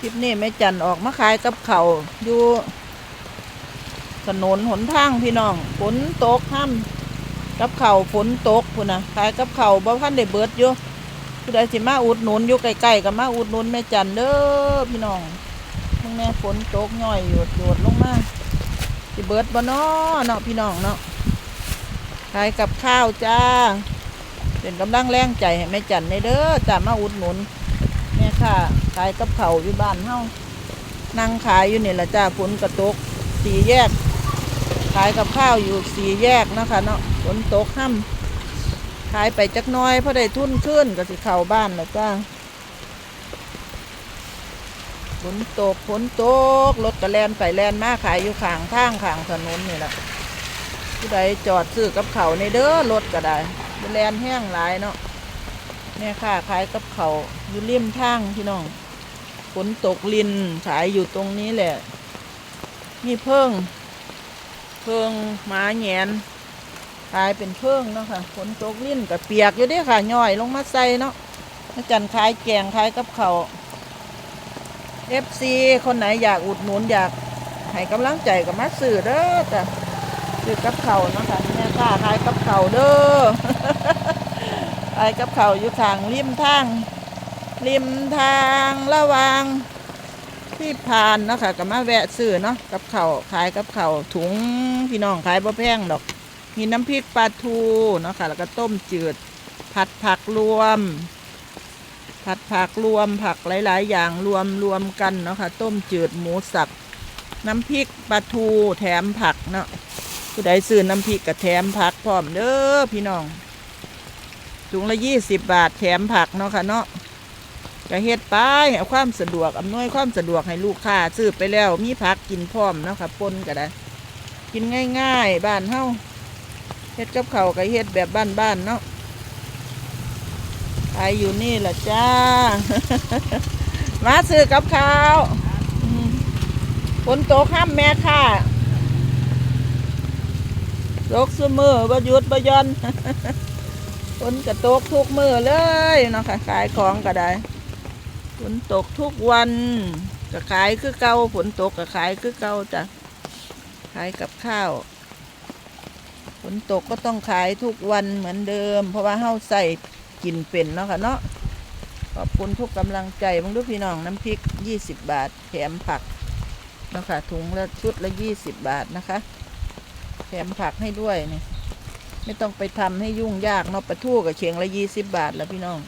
คลิปนี้แม่จันออกมาขายกับเขาอยู่ถนนหนทางพี่น้องฝนตกห้ำกับเขาฝนตกพุ่นนะขายกับเขาบ่ทันได้เบิดอยู่ผู้ใดสิมาอุดหนุนอยู่ใกล้ๆก็มาอุดหนุนแม่จันเด้อพี่น้องมึงแม่ฝนตกย่อยหยดหยดลงมาสิเบิดบ่เนาะเนาะพี่น้องเนาะขายกับข้าวจ้า เป็นกำลังแรงใจให้แม่จันในเด้อจ้ามาอุดหนุนเนี่ยค่ะายกับเขาอยู่บ้านเฮานั่งขายอยู่นี่ละจ้าฝนกระตกสีแยก ขายกับข้าวอยู่สีแยกนะคะเนาะฝนตกห้ำขายไปจักน้อยเพราะได้ทุนขึ้นก็สิเข้าบ้านละจ้าฝนตกฝนตกรถกระแลนไปแลนมาขายอยู่ข้างทางข้างถนนนี่แหละผู้ใดจอดซื้อกับเขาในเด้อรถก็ได้แลนแห้งหลายเนาะเนี่ยค่ะขายกับเขาอยู่ริมทางพี่น้อง ฝนตกลินขายอยู่ตรงนี้แหละนี่เพิ่ง เพิ่งหมาแหงนขายเป็นเพิ่งเนาะค่ะฝนตกลินกับเปียกอยู่ด้อค่ะย่อยลงมาใส่เนาะอาจารย์ขายแกงขายกับเขาเอฟซีคนไหนอยากอุดหนุนอยากให้กำลังใจกับมาซื้อเด้อจ้ะซื้อกับเขาเนาะค่ะเนี่ค่ะขายกับเขาเด้อขายกับเขาอยู่ข้างริมทาง ริมทางระหวางที่ผ่านเนาะค่ะก็มาแวะซื้อเนาะกับเขาวขายกับเขาวถุงพี่น้องขายบ่แพงดอกมีน้ำพริกปลาทูเนาะค่ะแล้วก็ต้มจืด ผัดผักรวม ผัดผักรวมผักหลาย ๆ อย่างรวมรวมกันเนาะค่ะต้มจืดหมูสับ น้ำพริกปลาทูแถมผักเนาะผู้ใดซื้อน้ำพริกกับแถมผักพร้อมเด้อพี่น้องถุงละยี่สิบบาทแถมผักเนาะค่ะเนาะ ก็เฮ็ดไปเอาความสะดวกอำนวยความสะดวกให้ลูกค้าซื้อไปแล้ว มีผักกินพร้อมเนาะค่ะปนก็ได้ กินง่ายๆ บ้านเฮาเฮ็ดกับเขาวก็เฮ็ดแบบบ้านๆเนาะขายอยู่นี่แหละจ้า มาซื้อกับข้าวฝนตกห้ามแม่ค่ะตกซุมือบ่หยุดบ่ย่อนฝนก็ตกทุกมือเลยเนาะค่ะขายของก็ได้ ฝนตกทุกวันก็ขายคือเก่าฝนตกก็ขายคือเก่าจ้ะขายกับข้าว ฝนตกก็ต้องขายทุกวันเหมือนเดิม เพราะว่าเฮาใส่กินเป็นเนาะค่ะเนาะขอบคุณทุกกำลังใจมึงดูพี่น้องน้ำพริก 20 บาท แถมผักเนาะค่ะถุงละชุดละ 20 บาทนะคะ แถมผักให้ด้วยเนี่ยไม่ต้องไปทำให้ยุ่งยากเนาะปลาทูกับเชียงละยี่สิบบาทแล้วพี่น้อง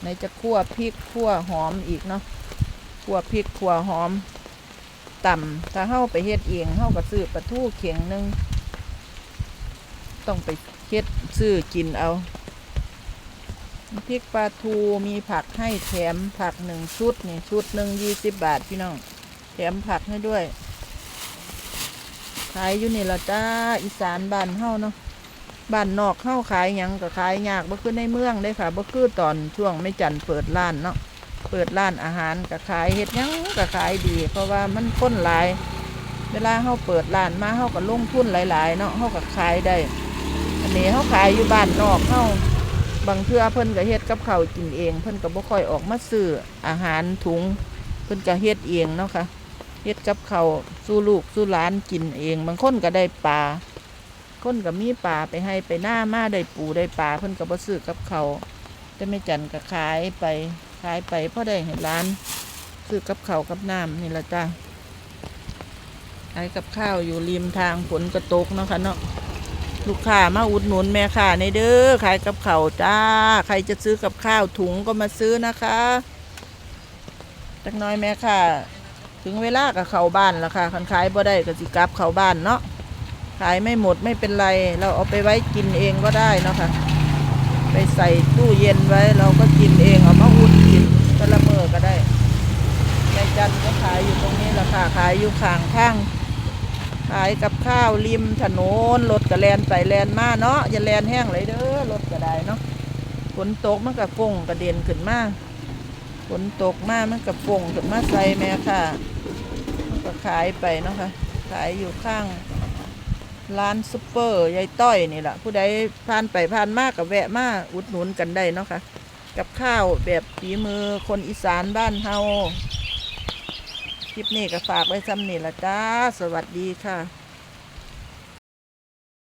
ไหนจะคั่วพริกคั่วหอมอีกเนาะคั่วพริกคั่วหอมต่ำถ้าเฮ้าไปเฮ็ดเองเฮ้าก็ซื้อปลาทูเขียงหนึงต้องไปเฮ็ดซื้อกินเอาพริกปลาทูมีผักให้แถมผักหนึ่งชุดนี่ชุดหนึ่งยี่สิบบาทพี่น้อง แถมผักให้ด้วยขายอยู่นี่ละจ้าอีสานบ้านเฮ้าเนาะ บ้านนอกเข้าขายหยังก็ขายยากบ่คือในเมืองได้ค่ะบ่คือตอนช่วงไม่จันเปิดร้านเนาะเปิดร้านอาหารก็ขายเฮ็ดหยังก็ขายดี เพราะว่ามันคนหลาย เวลาเฮาเปิดร้านมาเฮาก็ลงทุนหลาย ๆ เนาะเฮาก็ขายได้ อันนี้เฮาขายอยู่บ้านนอกเฮาบางเทื่อเพิ่นก็เฮ็ดกับข้าวกินเอง เพิ่นก็บ่ค่อยออกมาซื้ออาหารถุง เพิ่นก็เฮ็ดเองเนาะค่ะเฮ็ดกับข้าวสู้ลูกสู้หลานกินเอง บางคนก็ได้ปลา คนก็มีป่าไปให้ไปหน้ามาได้ปูได้ปลาเพิ่นก็บ่ซื้อกับเขาวแต่ไม่จันก็ขายไปขายไปพราะได้เห็นร้านซื้อกับเขากับน้ำนี่ละจ้าขายกับข้าวอยู่ริมทางฝนกระตกเนาะค่ะเนาะลูกค้ามาอุดหนุนแม่ค้าในเด้อขายกับเขาจ้า ใครจะซื้อกับข้าวถุงก็มาซื้อนะคะจักน้อยแม่ค้าถึงเวลากับเขาบ้านแล้วค่ะคันขายบ่ได้ก็สิกลับเขาบ้านเนาะ ขายไม่หมดไม่เป็นไร เราเอาไปไว้กินเองก็ได้นะคะ ไปใส่ตู้เย็นไว้ เราก็กินเองเอามาอุ่นกินก็ละเมอก็ได้ยายจันก็ขายอยู่ตรงนี้แหละค่ะขายอยู่ข้างข้างขายกับข้าวริมถนนรถกระแลนไปแลนมาเนาะอย่าแลนแห้งเลยเด้อรถก็ได้เนาะฝนตกมันกับฟงกระเด็นขึ้นมาฝนตกมามันกับฟงขึ้นมาใส่แม่ค่ะมันก็ขายไปเนาะค่ะขายอยู่ข้าง ร้านซุปเปอร์ยายต้อยนี่แหละผู้ใดผ่านไปผ่านมากกับแวะมาอุดหนุนกันได้เนาะค่ะกับข้าวแบบฝีมือคนอีสานบ้านเฮาคลิปนี้ก็ฝากไว้ซ้ำนี่ละจ้า สวัสดีค่ะ